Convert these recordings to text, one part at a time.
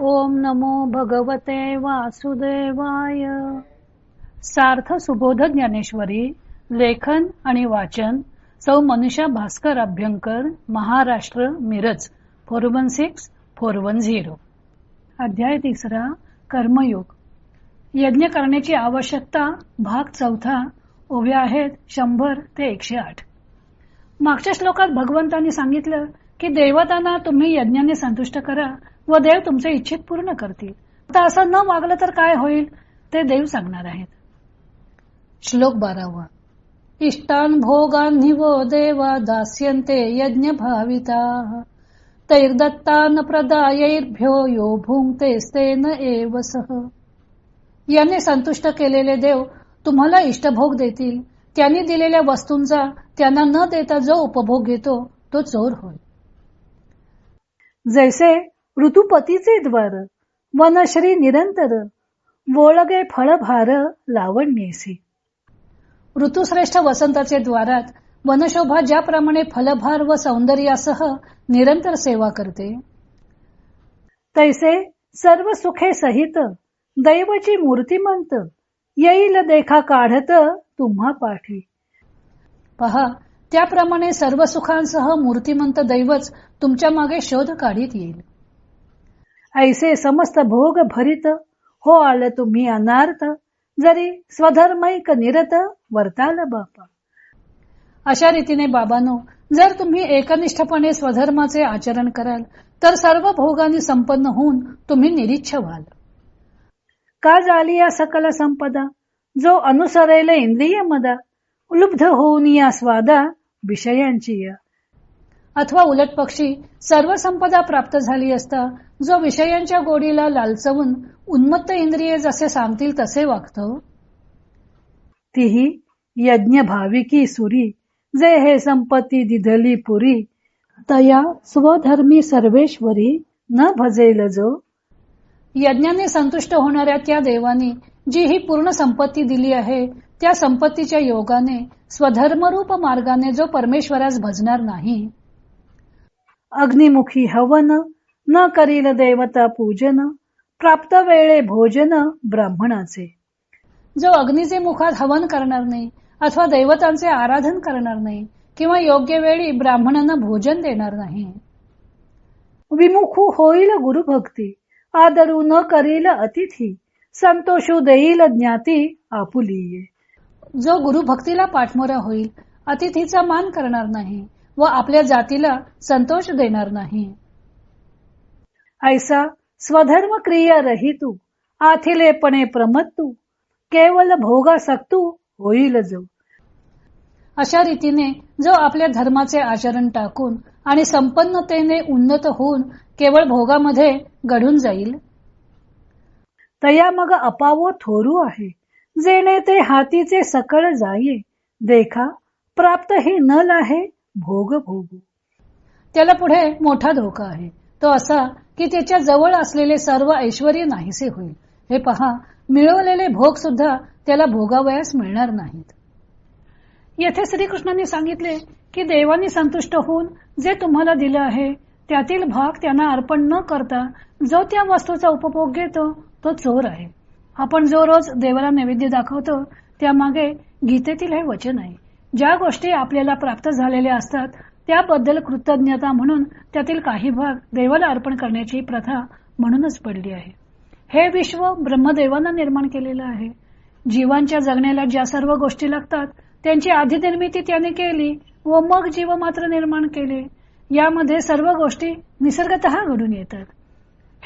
ओम नमो भगवते वासुदेवाय. सार्थ सुबोध ज्ञानेश्वरी लेखन आणि वाचन सौ Manusha Bhaskar Abhyankar Maharashtra Miraj four one six four one zero. अध्याय तिसरा कर्मयोग. यज्ञ करण्याची आवश्यकता भाग चौथा उभ्या आहेत शंभर ते एकशे आठ. मागच्या श्लोकात भगवंतांनी सांगितलं की देवतांना तुम्ही यज्ञाने संतुष्ट करा व देव तुमचे इच्छित पूर्ण करतील. आता असं न वागलं तर काय होईल? ते देव सांगणार आहेत. श्लोक बारावा. इष्टान भोगान्हि वो देवा दास्यन्ते यज्ञ भाविता तैर्दत्तान प्रदायैर्भ्यो यो भुंक्तेस्तेन एव सह याने संतुष्ट केलेले देव तुम्हाला इष्टभोग देतील. त्यांनी दिलेल्या वस्तूंचा त्यांना न देता जो उपभोग घेतो तो चोर होय. जैसे ऋतुपतीचे द्वार वनश्री निरंतर वोळगे फळभार लावण्येसी ऋतुश्रेष्ठ वसंताचे द्वारात वनशोभा ज्याप्रमाणे फलभार व सौंदर्यासह निरंतर सेवा करते. तैसे सर्व सुखे सहित दैवची मूर्तिमंत येईल देखा काढत तुम्हा पाठी. पहा त्याप्रमाणे सर्व सुखांसह मूर्तिमंत दैवच तुमच्या मागे शोध काढीत येईल. ऐसे समस्त भोग भरित हो आल तुम्ही अनार्थ जरी स्वधर्मैक निरत वर्ताल बापा. अशा रीतीने बाबानो जर तुम्ही एकनिष्ठपणे स्वधर्माचे आचरण कराल तर सर्व भोगाने संपन्न होऊन तुम्ही निरीच्छ व्हाल. का झाली या सकल संपदा? जो अनुसरेल इंद्रिय मदा उलब्ध होऊन या स्वादा विषयांची या. अथवा उलट पक्षी सर्व संपदा प्राप्त झाली असता जो विषयांच्या गोडीला लालचवून उन्मत्त इंद्रिय जसे सांगतील तसे वागतो? तीही यज्ञ भाविकी सुरी जे हे संपत्ती दिधली पुरी तया स्वधर्मी सर्वेश्वरी न भजेल जो. यज्ञाने संतुष्ट होणाऱ्या त्या देवाने जी ही पूर्ण संपत्ती दिली आहे त्या संपत्तीच्या योगाने स्वधर्मरूप मार्गाने जो परमेश्वरास भजणार नाही. अग्निमुखी हवन न करील देवता पूजन प्राप्त वेळे भोजन ब्राह्मणाचे जो अग्नीचे मुखात हवन करणार नाही अथवा देवतांचे आराधन करणार नाही किंवा योग्य वेळी ब्राह्मणांना भोजन देणार नाही. विमुखू होईल गुरुभक्ती आदरू न करील अतिथी संतोषू देईल ज्ञाती आपुलीये. जो गुरुभक्तीला पाठमोरा होईल अतिथीचा मान करणार नाही व आपल्या जातीला संतोष देणार नाही. ऐसा स्वधर्म क्रिया रहितू आथिलेपणे प्रमत्तू केवळ भोगा सक्तू होईल जो. अशा रीतीने जो आपल्या धर्माचे आचरण टाकून आणि संपन्नतेने उन्नत होऊन केवळ भोगामध्ये घडून जाईल. तया मग अपावो थोरू आहे जेणे ते हातीचे सकळ जाये देखा प्राप्त ही नल आहे. भोग भोगू. त्याला पुढे मोठा धोका आहे. तो असा की त्याच्याजवळ असलेले सर्व ऐश्वर नाहीसे होईल. हे पहा मिळवलेले भोग सुद्धा त्याला भोगावयास मिळणार नाहीत. येथे श्रीकृष्णांनी सांगितले की देवानी संतुष्ट होऊन जे तुम्हाला दिलं आहे त्यातील भाग त्यांना अर्पण न करता जो त्या वस्तूचा उपभोग घेतो तो चोर आहे. आपण जो रोज देवाला नैवेद्य दाखवतो त्यामागे गीतेतील हे वचन आहे. ज्या गोष्टी आपल्याला प्राप्त झालेल्या असतात त्याबद्दल कृतज्ञता म्हणून त्यातील काही भाग देवाला अर्पण करण्याची प्रथा म्हणूनच पडली आहे. हे विश्व ब्रह्मदेवानं निर्माण केलेलं आहे. जीवांच्या जगण्याला ज्या सर्व गोष्टी लागतात त्यांची आधी निर्मिती त्याने केली व मग जीव मात्र निर्माण केले. यामध्ये सर्व गोष्टी निसर्गत घडून येतात.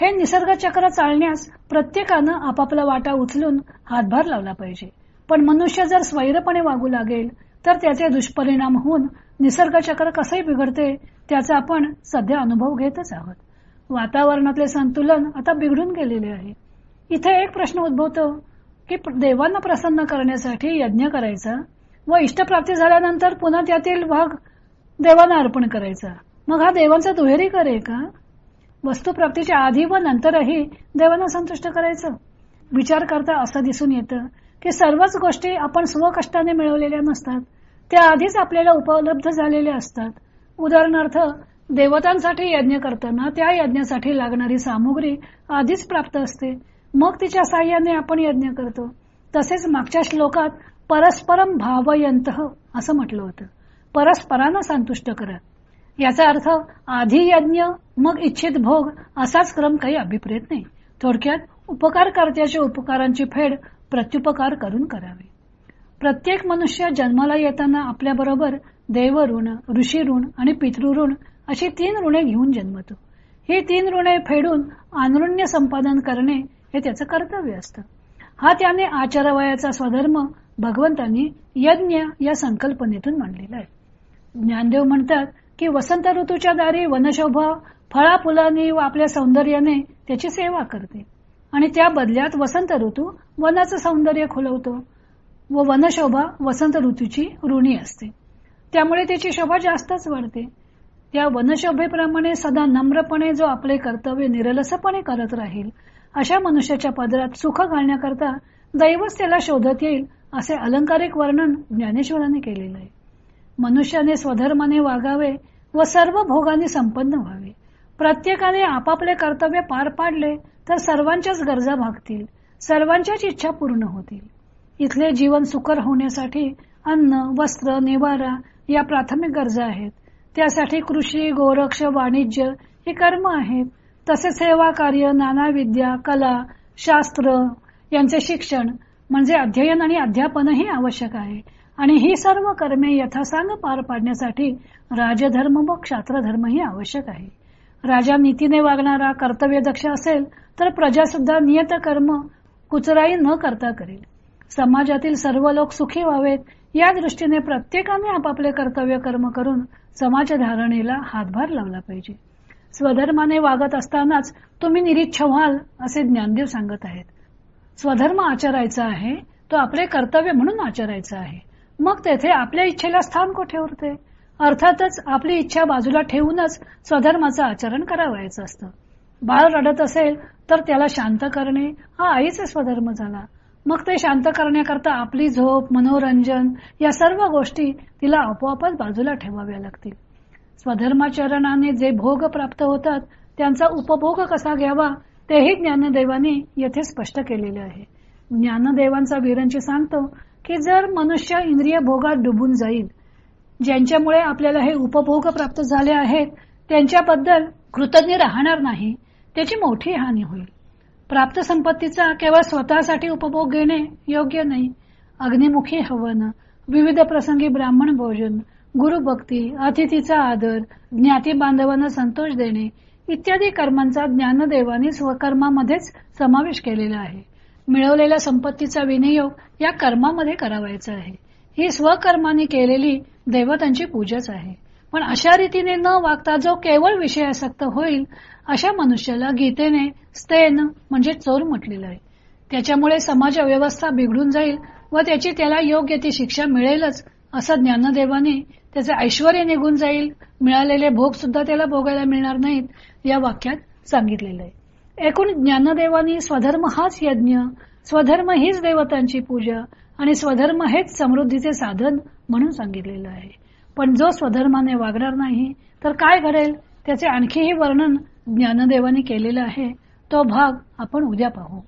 हे निसर्ग चक्र चालण्यास प्रत्येकानं आपापला वाटा उचलून हातभार लावला पाहिजे. पण मनुष्य जर स्वैरपणे वागू लागेल तर त्याचे दुष्परिणाम होऊन निसर्ग चक्र कसंही बिघडते त्याचा आपण सध्या अनुभव घेतच आहोत. वातावरणातले संतुलन आता बिघडून गेलेले आहे. इथे एक प्रश्न उद्भवतो की देवांना प्रसन्न करण्यासाठी यज्ञ करायचा व इष्टप्राप्ती झाल्यानंतर पुन्हा त्यातील भाग देवांना अर्पण करायचा. मग हा देवांचा दुहेरी करे का? वस्तुप्राप्तीच्या आधी व नंतरही देवांना संतुष्ट करायचं? विचार करता असं दिसून येतं की सर्वच गोष्टी आपण स्वकष्टाने मिळवलेल्या नसतात. त्या आधीच आपल्याला उपलब्ध झालेल्या असतात. उदाहरणार्थ देवतांसाठी यज्ञ करताना त्या यज्ञासाठी लागणारी सामुग्री आधीच प्राप्त असते. मग तिच्या साह्याने आपण यज्ञ करतो. तसेच मागच्या श्लोकात परस्परम भावयंत असं म्हटलं होतं. परस्परांना संतुष्ट करा. याचा अर्थ आधी यज्ञ मग इच्छित भोग असाच क्रम काही अभिप्रेत नाही. थोडक्यात उपकारकर्त्याच्या उपकारांची फेड प्रत्युपकार करून करावे. प्रत्येक मनुष्य जन्माला येताना आपल्या बरोबर देव ऋण ऋषी ऋण आणि पितृऋण अशी तीन ऋणे घेऊन जन्मतो. ही तीन ऋणे फेडून अनुण्य संपादन करणे हे त्याचं कर्तव्य असतं. हा त्याने आचारवयाचा स्वधर्म भगवंतांनी यज्ञ या संकल्पनेतून मांडलेला आहे. ज्ञानदेव म्हणतात की वसंत ऋतूच्या दारी वनशोभा फळा फुलांनी व आपल्या सौंदर्याने त्याची सेवा करते. आणि त्या बदल्यात वसंत ऋतू वनाचं सौंदर्य खुलवतो व वनशोभा वसंत ऋतूची ऋणी असते. त्यामुळे त्याची शोभा जास्तच वाढते. त्या वनशोभेप्रमाणे सदा नम्रपणे जो आपले कर्तव्य निरलसपणे करत राहील अशा मनुष्याच्या पदरात सुख घालण्याकरता दैवच त्याला शोधत येईल असे अलंकारिक वर्णन ज्ञानेश्वरांनी केलेलं आहे. मनुष्याने स्वधर्माने वागावे व सर्व भोगाने संपन्न व्हावे. प्रत्येकाने आपापले कर्तव्य पार पाडले तर सर्वांच्याच गरजा भागतील. सर्वांच्याच इच्छा पूर्ण होतील. इथले जीवन सुकर होण्यासाठी अन्न वस्त्र निवारा या प्राथमिक गरजा आहेत. त्यासाठी कृषी गोरक्ष वाणिज्य हे कर्म आहेत. तसेच सेवा कार्य नाना विद्या कला शास्त्र यांचे शिक्षण म्हणजे अध्ययन आणि अध्यापनही आवश्यक आहे. आणि ही सर्व कर्मे यथासांग पार पाडण्यासाठी राजधर्म व क्षात्रधर्मही आवश्यक आहे. राजा नीतीने वागणारा कर्तव्य दक्ष असेल तर प्रजा सुद्धा नियत कर्म कुचराई न करता करेल. समाजातील सर्व लोक सुखी व्हावेत या दृष्टीने प्रत्येकाने आपापले कर्तव्य कर्म करून समाजधारणेला हातभार लावला पाहिजे. स्वधर्माने वागत असतानाच तुम्ही निरीच्छ व्हाल असे ज्ञानदेव सांगत आहेत. स्वधर्म आचरायचा आहे तो आपले कर्तव्य म्हणून आचरायचा आहे. मग तेथे आपल्या इच्छेला स्थान कुठे उरते? अर्थातच आपली इच्छा बाजूला ठेवूनच स्वधर्माचं आचरण करावायचं असतं. बाळ रडत असेल तर त्याला शांत करणे हा आईचा स्वधर्म झाला. मग ते शांत करण्याकरता आपली झोप मनोरंजन या सर्व गोष्टी तिला आपोआपच बाजूला ठेवाव्या लागतील. स्वधर्माचरणाने जे भोग प्राप्त होतात त्यांचा उपभोग कसा घ्यावा तेही ज्ञानदेवाने येथे स्पष्ट केलेले आहे. ज्ञानदेवांचा विरंची सांगतो की जर मनुष्य इंद्रिय भोगात डुबून जाईल ज्यांच्यामुळे आपल्याला हे उपभोग प्राप्त झाले आहेत त्यांच्याबद्दल कृतज्ञ राहणार नाही त्याची मोठी हानी होईल. प्राप्त संपत्तीचा केवळ स्वतःसाठी उपभोग घेणे योग्य नाही. अग्निमुखी हवन विविध प्रसंगी ब्राह्मण भोजन गुरुभक्ती अतिथीचा आदर ज्ञाती बांधवांना संतोष देणे इत्यादी कर्मांचा ज्ञानदेवाने स्वकर्मामध्येच समावेश केलेला आहे. मिळवलेल्या संपत्तीचा विनियोग या कर्मामध्ये करावायचा आहे. ही स्वकर्माने केलेली देवतांची पूजाच आहे. पण अशा रीतीने न वागता जो केवळ विषयासक्त होईल अशा मनुष्याला गीतेने स्तेन म्हणजे चोर म्हटलेलं आहे. त्याच्यामुळे समाज व्यवस्था बिघडून जाईल व त्याची त्याला योग्य ती शिक्षा मिळेलच असं ज्ञानदेवाने त्याचे ऐश्वर निघून जाईल मिळालेले भोग सुद्धा त्याला भोगायला मिळणार नाहीत या वाक्यात सांगितलेलं आहे. एकूण ज्ञानदेवानी स्वधर्म हाच यज्ञ स्वधर्म हीच देवतांची पूजा आणि स्वधर्म हेच समृद्धीचे साधन म्हणून सांगितलेलं आहे. पण जो स्वधर्माने वागणार नाही तर काय घडेल? त्याचे आणखीही वर्णन ज्ञानदेवाने केलेलं आहे. तो भाग आपण उद्या पाहू.